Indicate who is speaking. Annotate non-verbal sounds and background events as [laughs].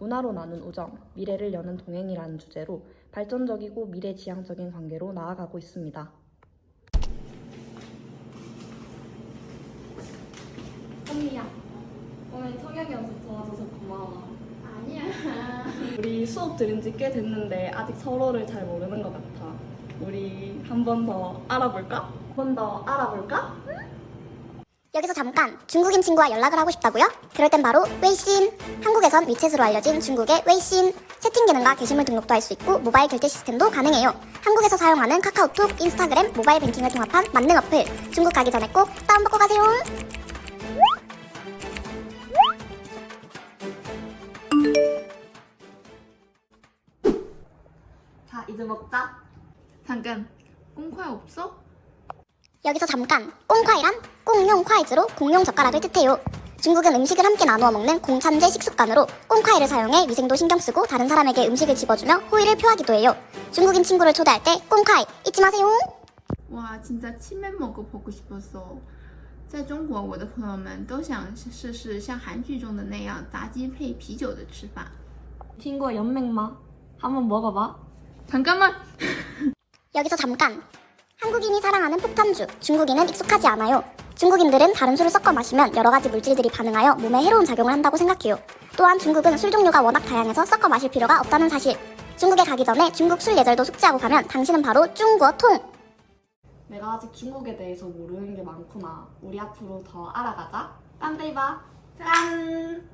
Speaker 1: 문화로 나눈 우정, 미래를 여는 동행이라는 주제로 발전적이고 미래지향적인 관계로 나아가고 있습니다.
Speaker 2: 언니야 오늘 성혁이 연습 도와줘서 고마워
Speaker 3: 아니야. [laughs]
Speaker 2: 우리 수업 들은 지 꽤 됐는데 아직 서로를 잘 모르는 것 같아 우리 한 번 더 알아볼까? 한 번 더 알아볼까?
Speaker 4: 여기서 잠깐 중국인 친구와 연락을 하고 싶다고요? 그럴 땐 바로 웨이신 한국에선 위챗으로 알려진 중국의 웨이신 채팅 기능과 게시물 등록도 할 수 있고 모바일 결제 시스템도 가능해요 한국에서 사용하는 카카오톡, 인스타그램, 모바일 뱅킹을 통합한 만능 어플 중국 가기 전에 꼭 다운받고 가세요
Speaker 2: 자 이제 먹자
Speaker 3: 잠깐, 공화 없어?
Speaker 4: 여기서 잠깐 꽁콰이란 공용 콰이즈로 공용 젓가락을 뜻해요 중국은 음식을 함께 나누어 먹는 공찬제 식습관으로 꽁콰이를 사용해 위생도 신경 쓰고 다른 사람에게 음식을 집어주며 호의를 표하기도 해요 중국인 친구를 초대할 때 꽁콰이 잊지 마세요
Speaker 3: 哇，진짜치맥 먹어보고 싶었어。在中国，我的朋友们都想试试像韩剧中的那样炸鸡配啤酒的吃法。
Speaker 2: 친구야 연맥마 한번 먹어봐
Speaker 3: 잠깐만.
Speaker 4: 여기서 잠깐. 한국인이 사랑하는 폭탄주, 중국인은 익숙하지 않아요. 중국인들은 다른 술을 섞어 마시면 여러 가지 물질들이 반응하여 몸에 해로운 작용을 한다고 생각해요. 또한 중국은 술 종류가 워낙 다양해서 섞어 마실 필요가 없다는 사실. 중국에 가기 전에 중국 술 예절도 숙지하고 가면 당신은 바로 중국어 통!
Speaker 2: 내가 아직 중국에 대해서 모르는 게 많구나 우리 앞으로 더 알아가자 딴데 봐 짠!